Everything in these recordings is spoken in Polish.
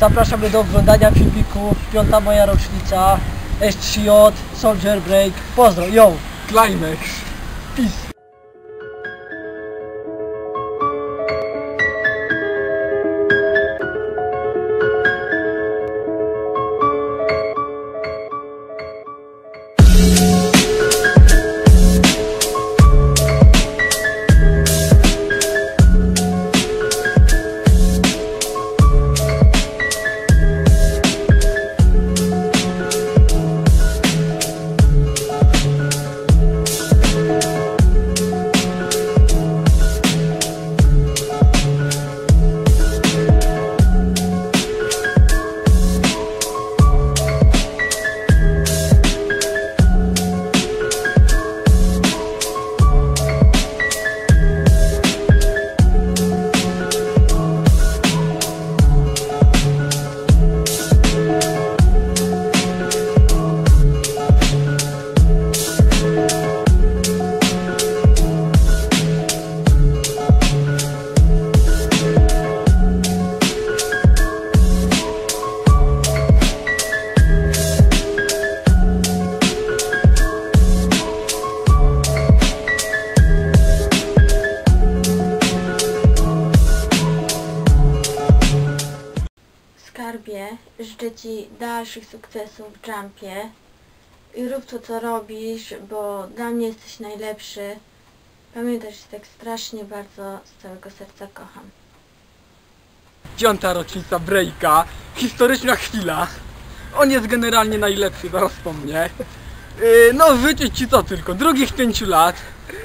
Zapraszamy do oglądania filmików. Piąta moja rocznica. S3J, Soldier Break. Pozdro, yo! Climax. Peace! Ci dalszych sukcesów w jumpie i rób to co robisz, bo dla mnie jesteś najlepszy. Pamiętaj, że tak strasznie bardzo z całego serca kocham. Piąta rocznica Breaka. Historyczna chwila. On jest generalnie najlepszy, zaraz po mnie. Yy, no życzę Ci co tylko, drugich pięciu lat.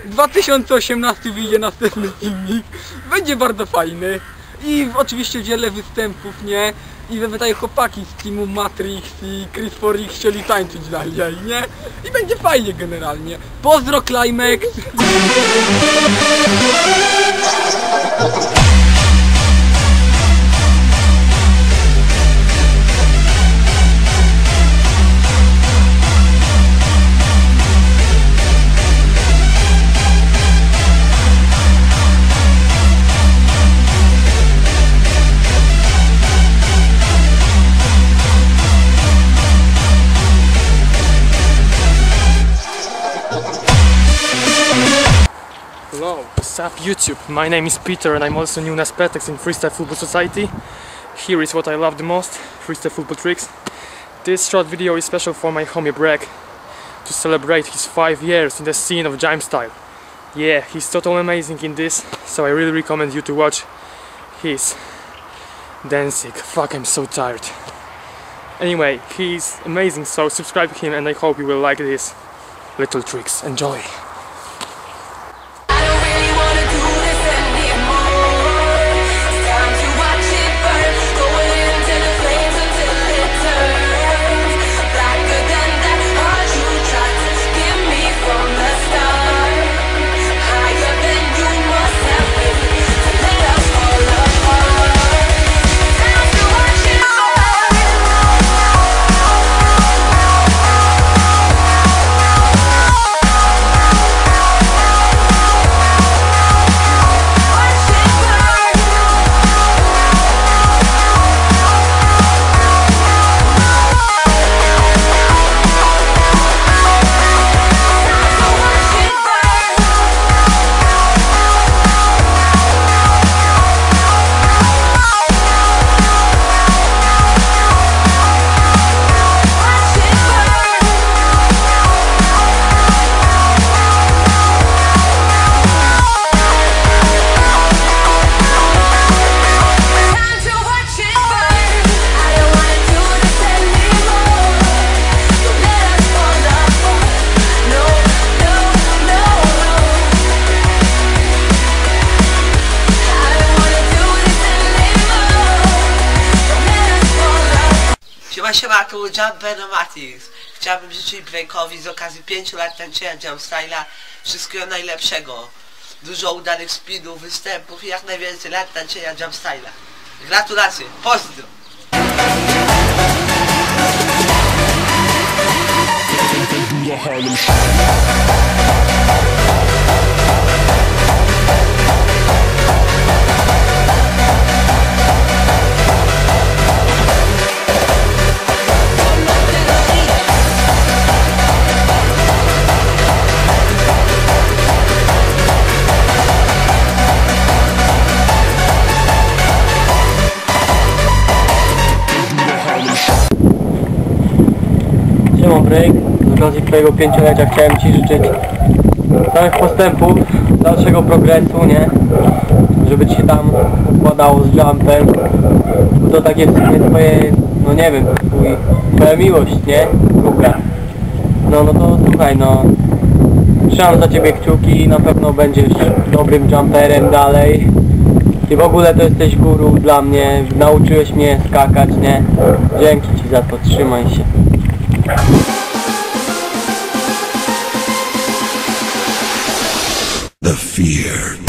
2018 wyjdzie następny filmik. Będzie bardzo fajny. I oczywiście wiele występów, nie? I tutaj chłopaki z teamu Matrix i Chris Forik chcieli tańczyć dalej, nie? I będzie fajnie generalnie. Pozdro Climax! Hello, what's up YouTube? My name is Peter and I'm also new as Petex in Freestyle Football Society. Here is what I love the most, freestyle football tricks. This short video is special for my homie Bragg to celebrate his 5 years in the scene of Jime style. Yeah, he's totally amazing in this, so I really recommend you to watch his dancing. Fuck, I'm so tired. Anyway, he's amazing, so subscribe to him and I hope you will like these little tricks. Enjoy! Siema, siema, tu Jump Benomatis. Chciałbym życzyć Breakowi z okazji 5 lat tańczenia Jump Style'a wszystkiego najlepszego. Dużo udanych speedów, występów i jak najwięcej lat tańczenia Jump Style'a. Gratulacje, pozdro! Break. Z okazji twojego pięciolecia chciałem ci życzyć samych postępów, dalszego progresu, nie? Żeby ci się tam układało z jumpem. Bo to takie w sumie twoje, no nie wiem, twój, twoja miłość, nie? Druga. No, no to słuchaj, no. Trzymam za ciebie kciuki, na pewno będziesz dobrym jumperem dalej. I w ogóle to jesteś guru dla mnie, nauczyłeś mnie skakać, nie? Dzięki ci za to, trzymaj się. Fear.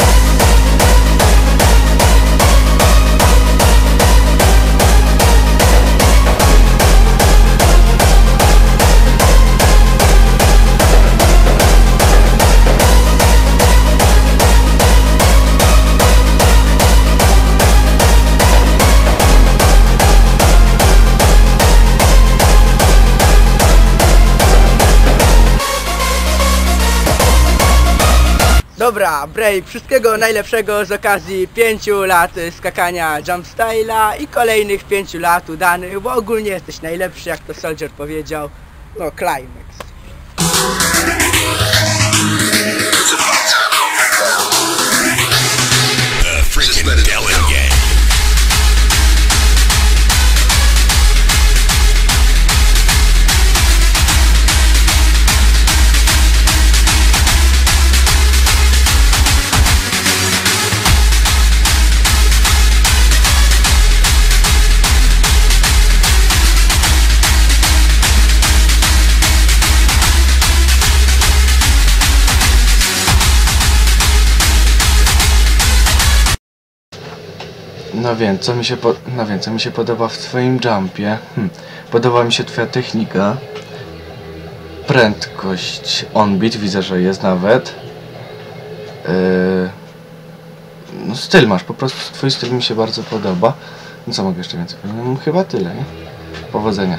Dobra, Bray, wszystkiego najlepszego z okazji 5 lat skakania jump style'a i kolejnych 5 lat udanych, bo ogólnie jesteś najlepszy, jak to Soldier powiedział. No, climax. No więc, co mi się po... no więc, co mi się podoba w twoim jumpie? Hm. Podoba mi się twoja technika. Prędkość on-beat, widzę, że jest nawet. Yy... No styl masz, po prostu twój styl mi się bardzo podoba. No co mogę jeszcze więcej powiedzieć? No, chyba tyle, nie? Powodzenia.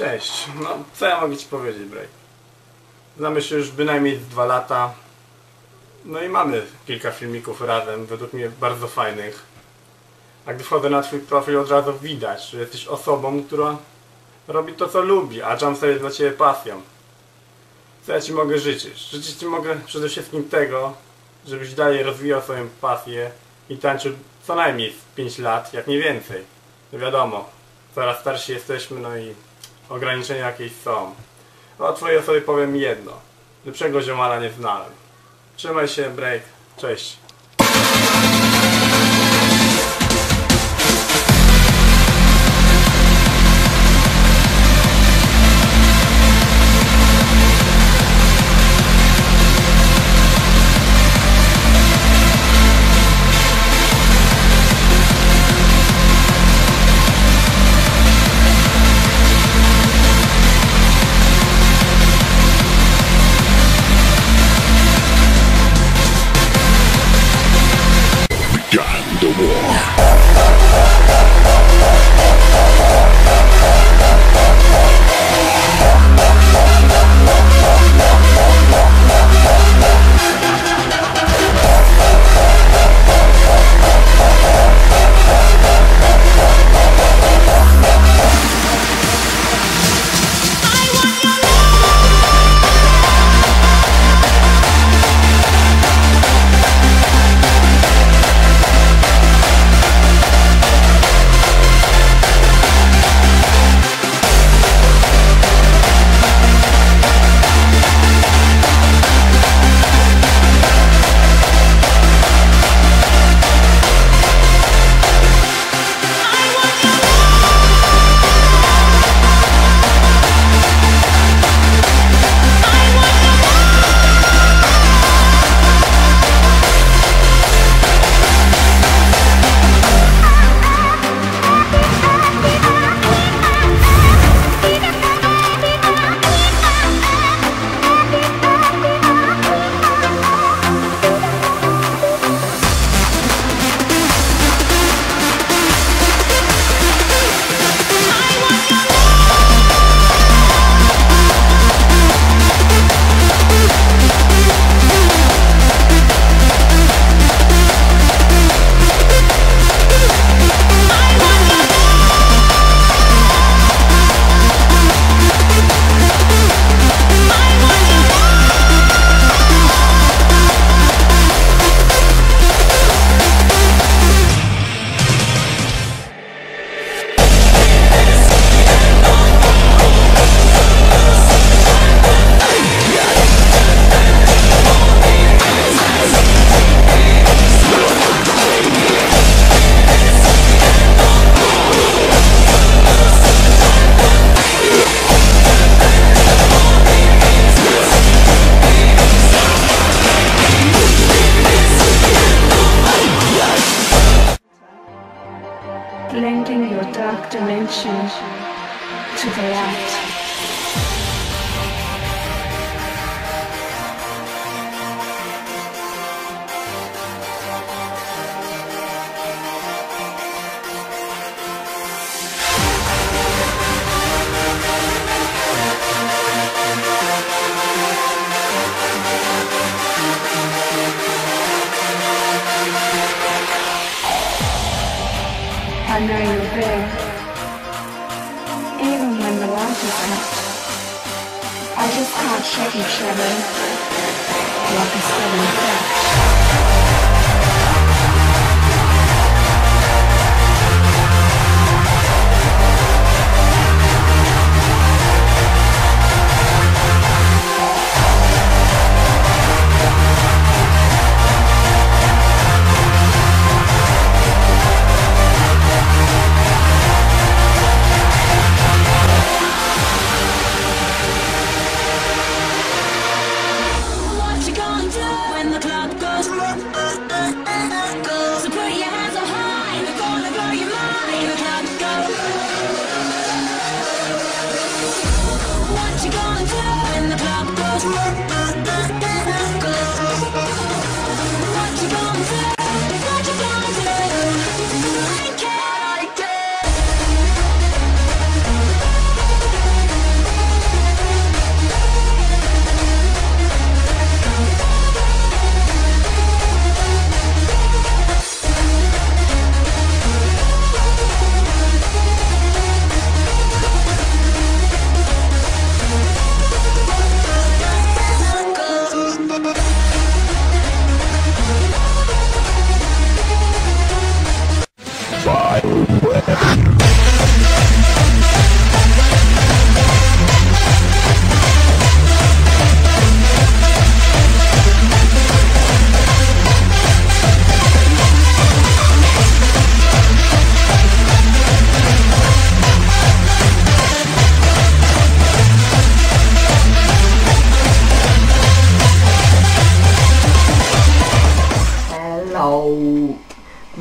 Cześć, no co ja mogę Ci powiedzieć, Bray? Znamy się już bynajmniej dwa lata. No i mamy kilka filmików razem, według mnie bardzo fajnych. A gdy wchodzę na Twój profil od razu widać, że jesteś osobą, która robi to co lubi, a Jumpstyle jest dla Ciebie pasją. Co ja Ci mogę życzyć? Życzyć Ci mogę przede wszystkim tego, żebyś dalej rozwijał swoją pasję i tańczył co najmniej z 5 lat, jak nie więcej. No wiadomo, coraz starsi jesteśmy, no i ograniczenia jakieś są. O twojej osobie powiem jedno. Lepszego ziomala nie znałem. Trzymaj się, break. Cześć. know you're there. Even when the light is out, I just can't shake each other like a sudden fact.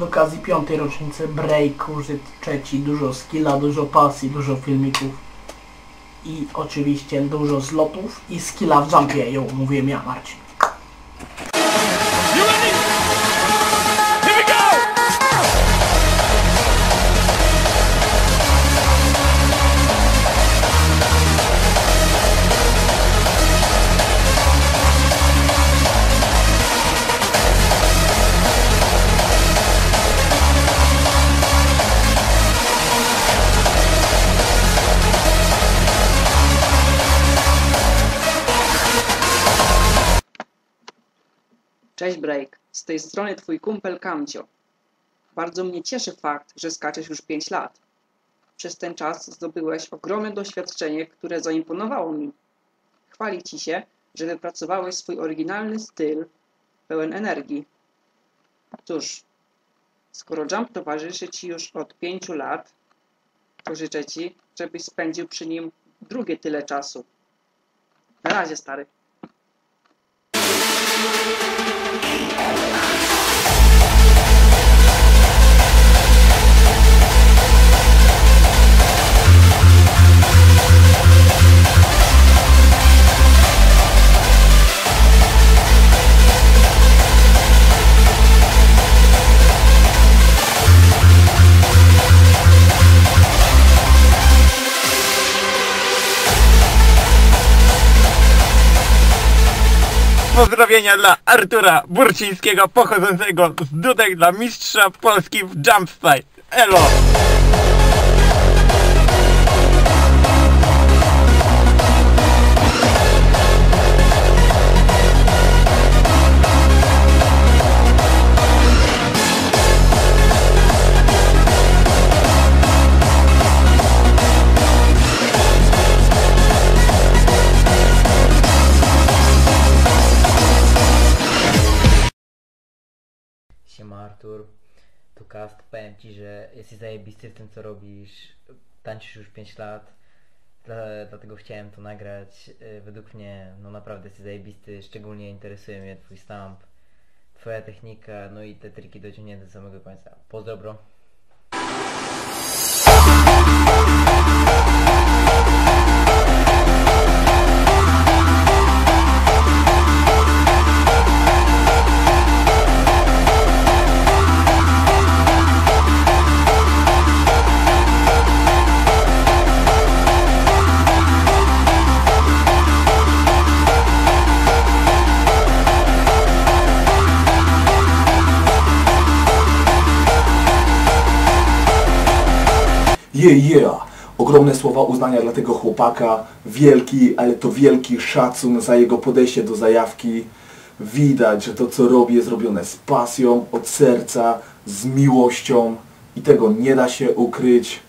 Okazji piątej rocznicy breaku życzę Ci dużo skilla, dużo pasji, dużo filmików i oczywiście dużo zlotów i skilla w jumpie, ją mówiłem ja Marcin. Cześć Break, z tej strony twój kumpel Kamcio. Bardzo mnie cieszy fakt, że skaczesz już 5 lat. Przez ten czas zdobyłeś ogromne doświadczenie, które zaimponowało mi. Chwali ci się, że wypracowałeś swój oryginalny styl, pełen energii. Cóż, skoro jump towarzyszy ci już od 5 lat, to życzę ci, żebyś spędził przy nim drugie tyle czasu. Na razie, stary. Pozdrowienia dla Artura Burcińskiego pochodzącego z Dudek dla mistrza Polski w Jumpstyle. Elo! Jesteś zajebisty w tym co robisz, tańczysz już 5 lat, dla, dlatego chciałem to nagrać, Y, według mnie no naprawdę jesteś zajebisty, szczególnie interesuje mnie Twój stamp, Twoja technika, no i te triki dociągnięte do samego końca. Pozdro bro. Yeah, yeah. ogromne słowa uznania dla tego chłopaka. Wielki, ale to wielki szacun za jego podejście do zajawki. Widać, że to co robi jest robione z pasją, od serca, z miłością i tego nie da się ukryć.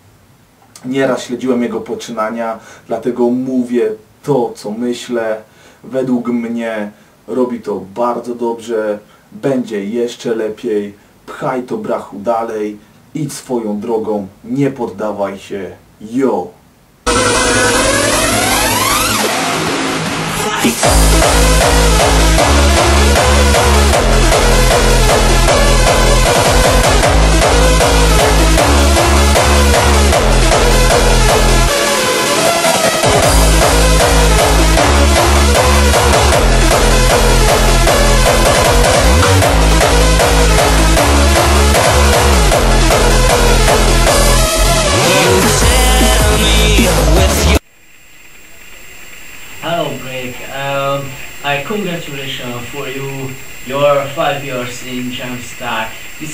Nieraz śledziłem jego poczynania, dlatego mówię to, co myślę. Według mnie robi to bardzo dobrze, będzie jeszcze lepiej. Pchaj to brachu dalej, idź swoją drogą, nie poddawaj się. Yo!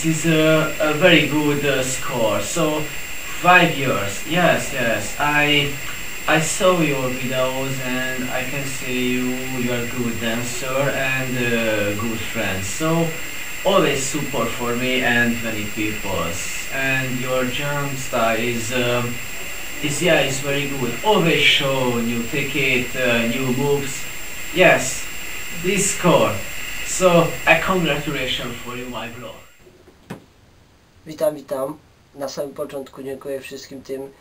Is a, a very good uh, score. So, five years. Yes, yes. I I saw your videos and I can see you. You are a good dancer and uh, good friend. So, always support for me and many people. And your jump style is. Um, is yeah, it's very good. Always show new ticket, uh, new moves. Yes, this score. So, a congratulations for you, my bro. Witam, witam. Na samym początku dziękuję wszystkim tym,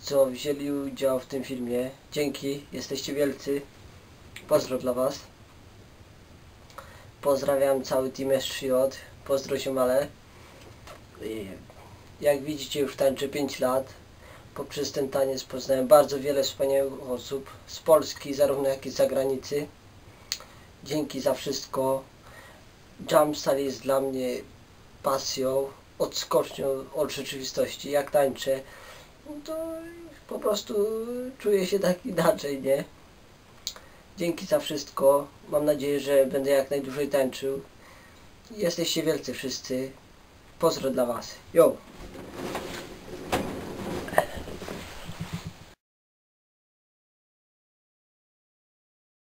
co wzięli udział w tym filmie. Dzięki, jesteście wielcy. Pozdro dla Was. Pozdrawiam cały team S3J. Pozdro się male. I Jak widzicie już tańczę 5 lat. Poprzez ten taniec poznałem bardzo wiele wspaniałych osób z Polski, zarówno jak i z zagranicy. Dzięki za wszystko. Jumpstyle jest dla mnie pasją, odskocznią od rzeczywistości. Jak tańczę, no to po prostu czuję się tak inaczej, nie? Dzięki za wszystko. Mam nadzieję, że będę jak najdłużej tańczył. Jesteście wielcy wszyscy. Pozdro dla Was. Yo!